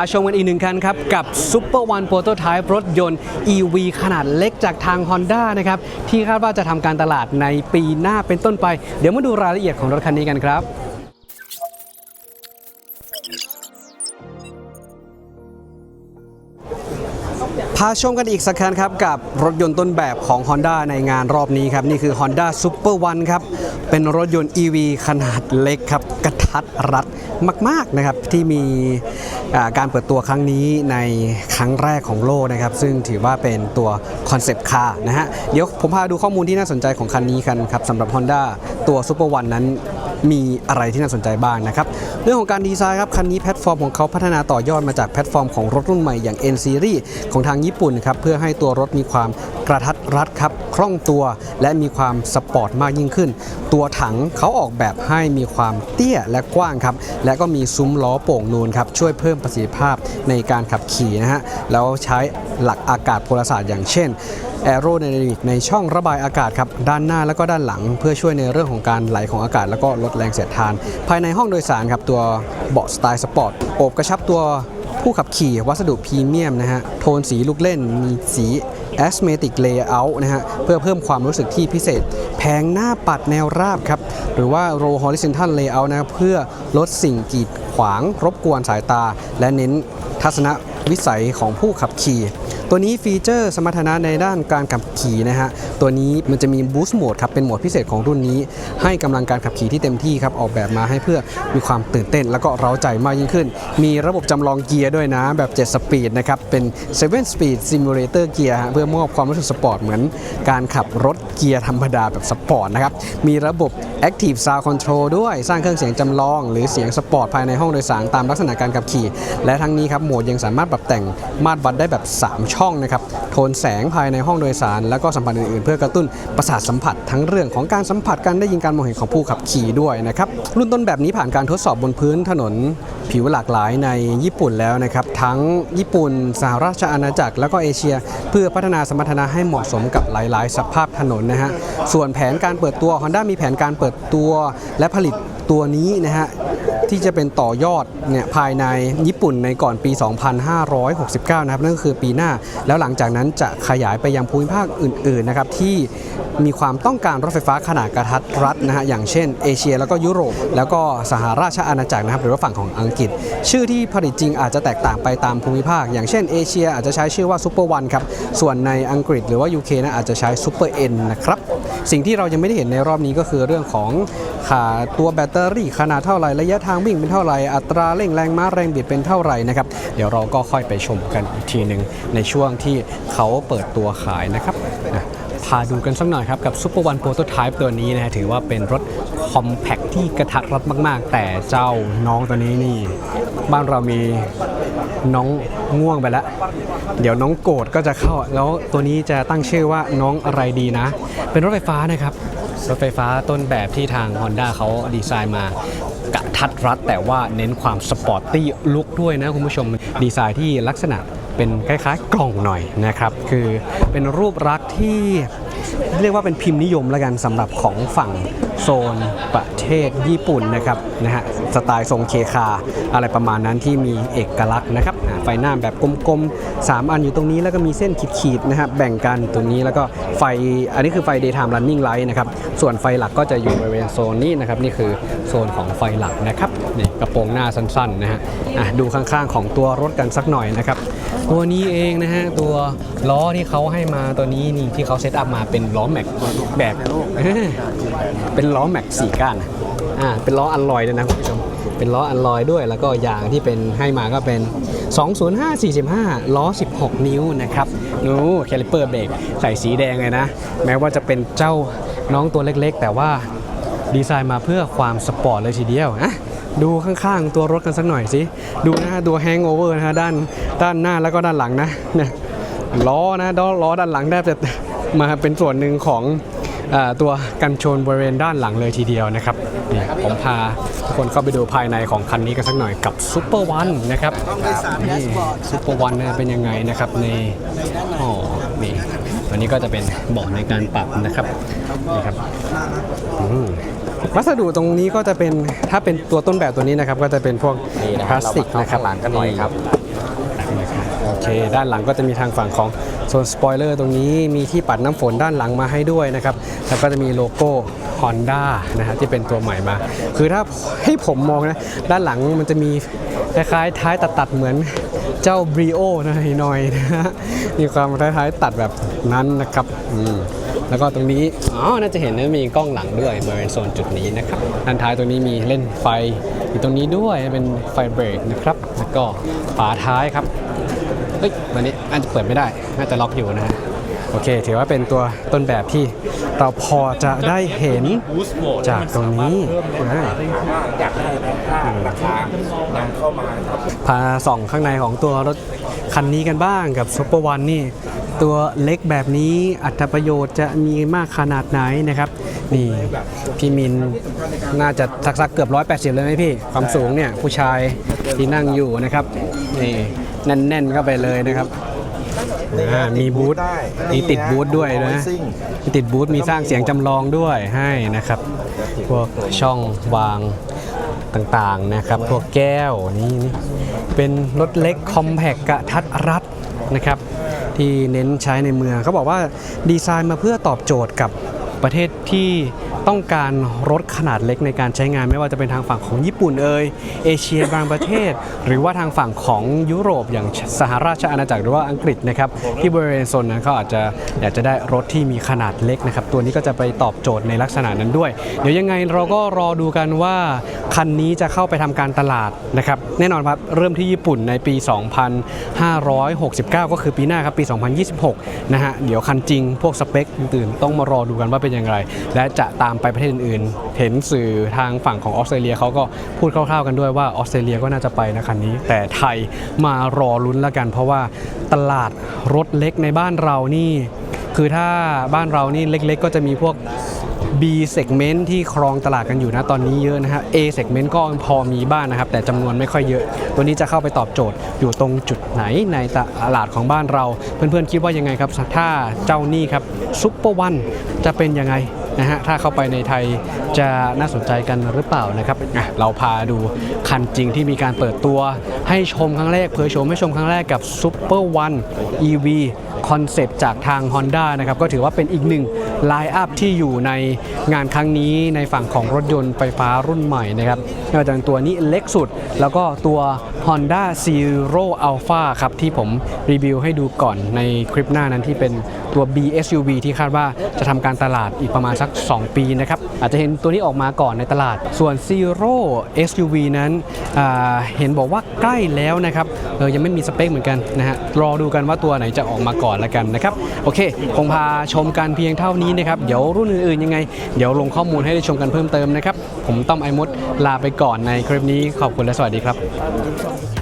าชมกันอีกหนึ่งคันครับ กับ Super One Prototype รถยนต์ EV ขนาดเล็กจากทาง Honda นะครับ ที่คาดว่าจะทำการตลาดในปีหน้าเป็นต้นไป เดี๋ยวมาดูรายละเอียดของรถคันนี้กันครับพาชมกันอีกสักคันครับกับรถยนต์ต้นแบบของ Honda ในงานรอบนี้ครับ นี่คือ Honda Super One ครับ เป็นรถยนต์ EV ขนาดเล็กครับ กระทัดรัดมาก ๆ นะครับ ที่มี การเปิดตัวครั้งนี้ในครั้งแรกของโลกนะครับ ซึ่งถือว่าเป็นตัวคอนเซปต์คาร์นะฮะ เดี๋ยวผมพาดูข้อมูลที่น่าสนใจของคันนี้กันครับสำหรับ Honda ตัว Super One นั้น มีอะไรที่น่าสนใจบ้างนะครับเรื่องของการดีไซน์ครับคันนี้แพลตฟอร์มของเขาพัฒนาต่อยอดมาจากแพลตฟอร์มของรถรุ่นใหม่อย่าง N Series ของทางญี่ปุ่นครับเพื่อให้ตัวรถมีความกระทัดรัดครับคล่องตัว และมีความสปอร์ตมากยิ่งขึ้น ตัวถังเขาออกแบบให้มีความเตี้ยและกว้างครับและก็มีซุ้มล้อโป่งนูนครับช่วยเพิ่มประสิทธิภาพในการขับขี่นะฮะแล้วใช้หลักอากาศพลศาสตร์อย่างเช่นแอโร d y นามิกในช่องระบายอากาศครับด้านหน้าแล้วก็ด้านหลัง เพื่อช่วยในเรื่องของการไหลของอากาศ แล้วก็ลดแรงเสียดทาน ภายในห้องโดยสารครับตัวเบาะสไตล์สปอร์ตโอบกระชับตัวผู้ขับขี่วัสดุพรีเมียมนะฮะโทนสีลูกเล่นมีสี Asthmatic Layout นะฮะเพื่อเพิ่มความรู้สึกที่พิเศษ แผงหน้าปัดแนวราบครับ หรือว่า Row Horizontal Layout นะครับเพื่อลดสิ่งกีดขวางรบกวนสายตา และเน้นทัศนวิสัยของผู้ขับขี่ ตัวนี้ฟีเจอร์สมรรถนะในด้านการขับขี่นะฮะ ตัวนี้มันจะมี Boost Mode ครับ เป็นโหมดพิเศษของรุ่นนี้ ให้กำลังการขับขี่ที่เต็มที่ครับ ออกแบบมาให้เพื่อมีความตื่นเต้น แล้วก็เร้าใจมากยิ่งขึ้น มีระบบจำลองเกียร์ด้วยนะ แบบ 7 สปีดนะครับ เป็น 7 Speed Simulator เกียร์เพื่อมอบความรู้สึกสปอร์ตเหมือนการขับรถเกียร์ธรรมดาแบบสปอร์ตนะครับ มีระบบ Active Sound Control ด้วย สร้างเครื่องเสียงจำลอง หรือเสียงสปอร์ตภายในห้องโดยสารตามลักษณะการขับขี่ และทั้งนี้ครับโหมดยังสามารถปรับแต่งมาตรวัดได้แบบ 3ช่องนะครับโทนแสงภายในห้องโดยสาร แล้วก็สัมผัสอื่นๆ เพื่อกระตุ้นประสาทสัมผัสทั้งเรื่องของการสัมผัสการได้ยินการมองเห็นของผู้ขับขี่ด้วยนะครับรุ่นต้นแบบนี้ผ่านการทดสอบบนพื้นถนนผิวหลากหลายในญี่ปุ่นแล้วนะครับทั้งญี่ปุ่นสหราชอาณาจักรแล้วก็เอเชีย เพื่อพัฒนาสมรรถนะให้เหมาะสมกับหลาย ๆ สภาพถนนนะฮะส่วนแผนการเปิดตัว Honda มีแผนการเปิดตัว และผลิตตัวนี้นะฮะ ที่จะเป็นต่อยอดเนี่ยภายในญี่ปุ่นในก่อนปี 2569 นะครับนั่นก็คือปีหน้า แล้วหลังจากนั้นจะขยายไปยังภูมิภาคอื่นๆนะครับที่มีความต้องการรถไฟฟ้าขนาดกระทัดรัดนะฮะอย่างเช่นเอเชียแล้วก็ยุโรป แล้วก็สหราชอาณาจักรนะครับหรือว่าฝั่งของอังกฤษ ชื่อที่ผลิตจริงอาจจะแตกต่างไปตามภูมิภาค อย่างเช่นเอเชียอาจจะใช้ชื่อว่าซูเปอร์วันครับส่วนในอังกฤษหรือว่า UK นะอาจจะใช้ซูเปอร์เอ็นนะครับ สิ่งที่เรายังไม่ได้เห็นในรอบนี้ก็คือเรื่องของขาตัวแบตเตอรี่ขนาดเท่าไหร่ระยะทางวิ่งเป็นเท่าไหร่อัตราเร่งแรงม้าแรงบิดเป็นเท่าไหร่นะครับเดี๋ยวเราก็ค่อยไปชมกันอีกทีหนึ่งในช่วงที่เขาเปิดตัวขายนะครับพาดูกันสักหน่อยครับกับ Super One Prototype ตัวนี้นะฮะถือว่าเป็นรถ คอมแพคที่กระทัดรัดมาก ๆ แต่เจ้าน้องตัวนี้นี่ บ้านเรามีน้องง่วงไปแล้ว เดี๋ยวน้องโกรธก็จะเข้า แล้วตัวนี้จะตั้งชื่อว่าน้องอะไรดีนะ เป็นรถไฟฟ้านะครับ รถไฟฟ้าต้นแบบที่ทาง Honda เขาดีไซน์มากระทัดรัด แต่ว่าเน้นความสปอร์ตตี้ลุกด้วยนะคุณผู้ชมดีไซน์ที่ลักษณะเป็นคล้ายๆ กล่องหน่อยนะครับ คือเป็นรูปลักษณ์ที่เรียกว่าเป็นพิมพ์นิยมแล้วกันสำหรับของฝั่ง โซนประเทศญี่ปุ่นนะครับนะฮะสไตล์ทรงเคคาอะไรประมาณนั้นที่มีเอกลักษณ์นะครับไฟหน้าแบบกลมๆ 3 อันอยู่ตรงนี้แล้วก็มีเส้นขีดๆนะครับแบ่งกันตรงนี้แล้วก็ไฟอันนี้คือไฟ daytime running light นะครับส่วนไฟหลักก็จะอยู่บริเวณโซนนี้นะครับนี่คือโซนของไฟหลักนะครับนี่กระโปรงหน้าสั้นๆนะฮะดูข้างๆของตัวรถกันสักหน่อยนะครับ ตัวนี้เองนะฮะตัวล้อที่เขาให้มาตัวนี้นี่ที่เขาเซตอัพมาเป็นล้อแม็กแบบเป็นล้อแม็กสี่ก้านอ่าเป็นล้ออัลลอยด้วยนะคุณผู้ชมเป็นล้ออัลลอยด้วย แล้วก็ยางที่เป็นให้มาก็เป็น 205 45 ล้อ 16 นิ้วนะครับนูแคลิเปอร์เบรกใส่สีแดงเลยนะ แม้ว่าจะเป็นเจ้าน้องตัวเล็กๆ แต่ว่าดีไซน์มาเพื่อความสปอร์ตเลยทีเดียวนะ ดูข้างๆตัวรถกันสักหน่อยสิ ดูนะฮะตัวแฮงโอเวอร์นะฮะด้านด้านหน้าแล้วก็ด้านหลังนะเนี่ยล้อนะล้อล้อด้านหลังแทบจะมาเป็นส่วนหนึ่งของอตัวกันชนบริเวณด้านหลังเลยทีเดียวนะครับนี่ผมพาทุกคนเข้าไปดูภายในของคันนี้กันสักหน่อยกับซูเปอร์วันนะครับนี่ซูเปอร์วันเป็นยังไงนะครับในอ๋อนี่ตัวนี้ก็จะเป็นเบาะในการปรับนะครับนี่ครับอืม วัสดุตรงนี้ก็จะเป็นถ้าเป็นตัวต้นแบบตัวนี้นะครับ ก็จะเป็นพวกนี่นะพครัลาบสติกนะครับเรามาเข้าข้างหลังกันหน่อยครับโอเค ด้านหลังก็จะมีทางฝั่งของโซนสปอยเลอร์ตรงนี้มีที่ปัดน้ำฝนด้านหลังมาให้ด้วยนะครับ แล้วก็จะมีโลโก้ Honda นะฮะที่เป็นตัวใหม่มา คือถ้าให้ผมมองนะ ด้านหลังมันจะมีคล้ายๆ ท้ายตัดๆเหมือนเจ้า Brio นะหน่อยๆนะฮะมีความคล้ายๆตัดแบบนั้นนะครับอืมแล้วก็ตรงนี้ อ๋อ น่าจะเห็นนะมีกล้องหลังด้วยบริเวณโซนจุดนี้นะครับ ด้านท้ายตรงนี้มีเล่นไฟอยู่ตรงนี้ด้วย เป็นไฟเบรกนะครับ แล้วก็ฝาท้ายครับ เฮ้ย วันนี้อาจจะเปิดไม่ได้ น่าจะล็อกอยู่นะฮะ อเค ถือว่าเป็นตัวต้นแบบที่เราพอจะได้เห็นจากตรงนี้นะอยากได้ราคานำเข้ามาครับพาส่องข้างในของตัวรถคันนี้กันบ้างกับซุปเปอร์วันนี่ตัวเล็กแบบนี้อัตประโยชน์จะมีมากขนาดไหนนะครับ นี่พี่มินน่าจะสักสักๆเกือบ 180 เลยไหมพี่ ความสูงเนี่ย ผู้ชายที่นั่งอยู่นะครับ นี่แน่นๆเข้าไปเลยนะครับ อ่ามีบูธมีติดบูธด้วยนะมีติดบูธมีสร้างเสียงจำลองด้วยให้นะครับ พวกช่องวางต่างๆนะครับ พวกแก้วนี่นี่เป็นรถเล็กคอมแพกกระทัดรัดนะครับ ที่เน้นใช้ในเมืองเขาบอกว่าดีไซน์มาเพื่อตอบโจทย์กับ ประเทศที่ต้องการรถขนาดเล็กในการใช้งานไม่ว่าจะเป็นทางฝั่งของญี่ปุ่นเอ่ยเอเชียบางประเทศ หรือว่าทางฝั่งของยุโรปอย่างสหราชอาณาจักรหรือว่าอังกฤษนะครับที่บริเวณโซนนั้นเขาอาจจะอยากจะได้รถที่มีขนาดเล็กนะครับตัวนี้ก็จะไปตอบโจทย์ในลักษณะนั้นด้วย เดี๋ยวยังไงเราก็รอดูกันว่าคันนี้จะเข้าไปทำการตลาดนะครับแน่นอนครับเริ่มที่ญี่ปุ่นในปี 2569 ก็คือปีหน้าครับปี 2026 นะฮะเดี๋ยวคันจริงพวกสเปคอื่นต้องมารอดูกันว่าเป็นอย่างไร และจะตามไปประเทศอื่นๆ เห็นสื่อทางฝั่งของออสเตรเลียเขาก็พูดคร่าวๆกันด้วยว่าออสเตรเลียก็น่าจะไปนะคันนี้ แต่ไทยมารอลุ้นแล้วกัน เพราะว่าตลาดรถเล็กในบ้านเรานี่ คือถ้าบ้านเรานี่เล็ก ๆ ก็จะมีพวก B segment ที่ครองตลาดกันอยู่นะตอนนี้เยอะนะฮะ A segment ก็พอมีบ้างนะครับ แต่จำนวนไม่ค่อยเยอะ ตัวนี้จะเข้าไปตอบโจทย์อยู่ตรงจุดไหนในตลาดของบ้านเรา เพื่อนๆคิดว่ายังไงครับ ถ้าเจ้านี่ครับซุปเปอร์วันจะเป็นยังไง นะฮะถ้าเข้าไปในไทยจะน่าสนใจกันหรือเปล่านะครับเราพาดูคันจริงที่มีการเปิดตัว ให้ชมครั้งแรกเผยโฉมให้ชมครั้งแรกกับ Super One EV คอนเซปต์จากทาง Honda นะครับก็ถือว่าเป็นอีกหนึ่งไลน์อัพที่อยู่ในงานครั้งนี้ในฝั่งของรถยนต์ไฟฟ้ารุ่นใหม่นะครับไม่ว่าจะเป็นตัวนี้เล็กสุด แล้วก็ตัว Honda Zero Alpha ครับที่ผมรีวิวให้ดูก่อนในคลิปหน้านั้นที่เป็น ตัว BSUV ที่คาดว่าจะทำการตลาดอีกประมาณสัก 2 ปีนะครับ อาจจะเห็นตัวนี้ออกมาก่อนในตลาด ส่วน Zero SUV นั้นเห็นบอกว่าใกล้แล้วนะครับเออยังไม่มีสเปคเหมือนกันนะฮะรอดูกันว่าตัวไหนจะออกมาก่อนละกันนะครับ โอเค คงพาชมกันเพียงเท่านี้นะครับ เดี๋ยวรุ่นอื่นๆยังไง เดี๋ยวลงข้อมูลให้ได้ชมกันเพิ่มเติมนะครับ ผมต้อมไอมดลาไปก่อนในคลิปนี้ขอบคุณและสวัสดีครับ